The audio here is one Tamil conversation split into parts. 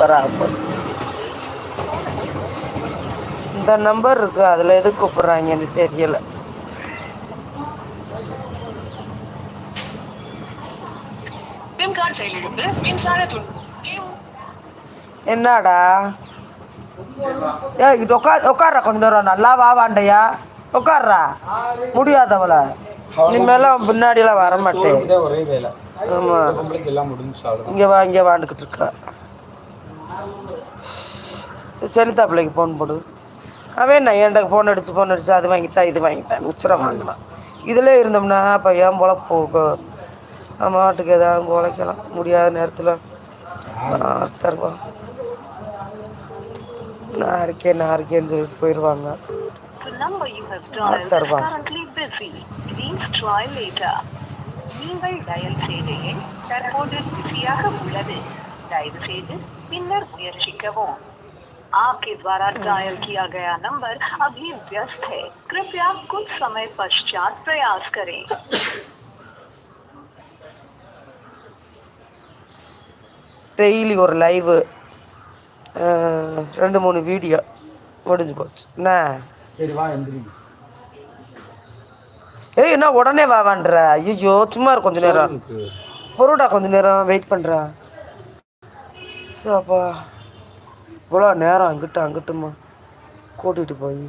வராமல் இந்த நம்பர் இருக்கு அதில் எது கூப்பிட்றாங்கன்னு தெரியல. என்னடா? ஏ இங்கிட்ட உட்கார் உட்கார்றா கொஞ்ச நேரம். நல்லா வா வாண்டையா. உட்கார்றா முடியாதவள. இனிமேலாம் பின்னாடிலாம் வர மாட்டேன் சோறுக்குதான் ஒரே வேலை. ஆமா. பொம்பளைக்கு எல்லாம் முடிஞ்சு சாப்பிடும் இங்கே வா இங்கே வாண்டுக்கிட்டு இருக்கா. செனிதா பிள்ளைக்கு ஃபோன் போடு. அவன் என்ன என்கிட்ட ஃபோன் அடிச்சு ஃபோன் அடிச்சு அது வாங்கித்தான் இது வாங்கித்தான் உச்சரம் வாங்கலாம் இதில் இருந்தோம்னா அப்போ ஏன் போல போக? நம்ம மாட்டுக்கு ஏதாவது உழைக்கலாம். முடியாத நேரத்தில் தருவா நான் இருக்கேன் நான் இருக்கேன்னு சொல்லிட்டு போயிடுவாங்க தருவா நீங்கள் டயல் செய்த எண் தற்போது பிஸியாக உள்ளது. தயவு செய்து பின்னர் முயற்சிக்கவும் आपके द्वारा डायल किया गया नंबर अभी व्यस्त है कृपया कुछ समय पश्चात प्रयास करें டெய்லி ஒரு லைவு ரெண்டு மூணு வீடியோ முடிஞ்சு போச்சு என்ன சரி வா எந்திரி ஏய் என்ன உடனே வாவான்ற ஐயோ சும்மா இரு கொஞ்ச நேரம் சோறுக்கு. பொருடா கொஞ்ச நேரம் வெயிட் பண்ணுறா சாப்பா இவ்வளோ நேரம் அங்கிட்டு அங்கிட்டுமா கூட்டிகிட்டு போய்.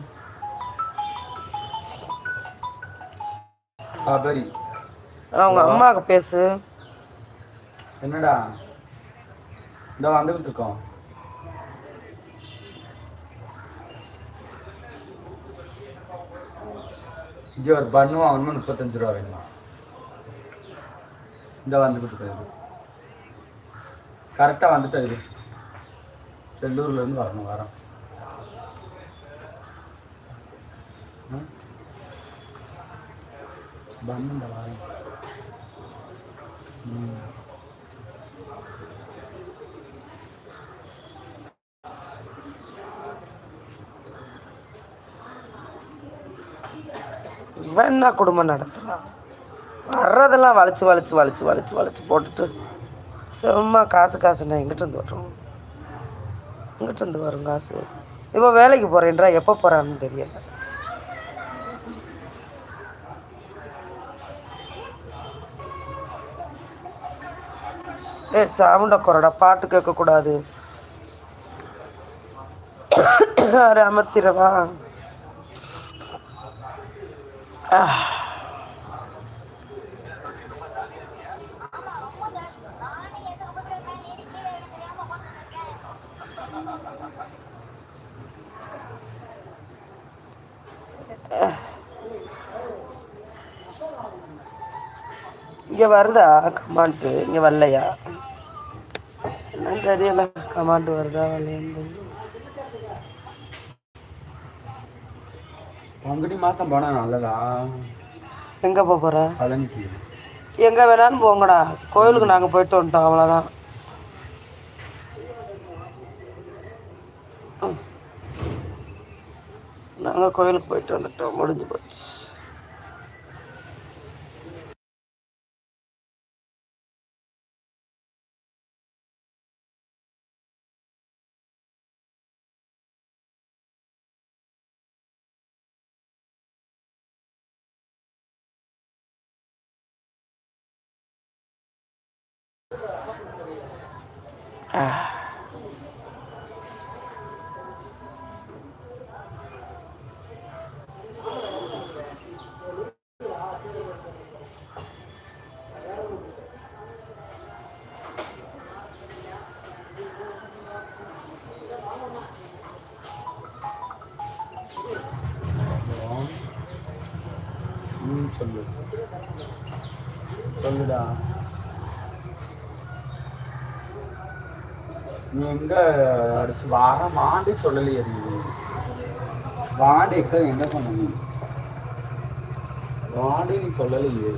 சபரி. அவங்க அம்மாவுக்கு பேசு. என்னடா? இந்த வந்துகிட்டு இருக்கோம். இங்கே ஒரு பண்ணு வாங்கணும்னு முப்பத்தஞ்சு ரூபா வேணுமா? இந்த வந்துகிட்டு இருக்கு கரெக்டாக வந்துட்டு இது. வரணும் வரோம். ம்? வாரம் இவன் என்ன குடும்பம் நடத்துகிறான் வர்றதெல்லாம் வளைச்சு வளைச்சு வளைச்சு வளைச்சு வளைச்சு போட்டுட்டு சும்மா காசு காசுண்ணா எங்கிட்டருந்து வரும். எங்கிட்டருந்து வரும் காசு. இப்போ வேலைக்கு போகிறேன்றா எப்போ போகிறான்னு தெரியல. ஏ சாமுண்ட குரடா பாட்டு கேட்கக்கூடாது. அமர்த்திடவா? ஆ இங்கே வருதா? கமாண்ட்டு இங்கே வரலையா? என்னன்னு தெரியல கமாண்ட் வருதா வரலையான்னு பங்குனி மாதம் போனால் நல்லதா? எங்கே போக போகிற பழனிக்கு. எங்கே வேணாலும் போங்கடா. கோயிலுக்கு நாங்கள் போயிட்டு வந்துட்டோம் அவ்வளோதான் நாங்கள் கோயிலுக்கு போயிட்டு வந்துட்டோம். முடிஞ்சு போச்சு. 아. 음, 전부. 전부다. நீ எங்க அடிச்சு வார வாண்டி சொல்லலையே நீ. வாண்டி எங்க சொன்ன நீ வாண்டி நீ சொல்லலையே.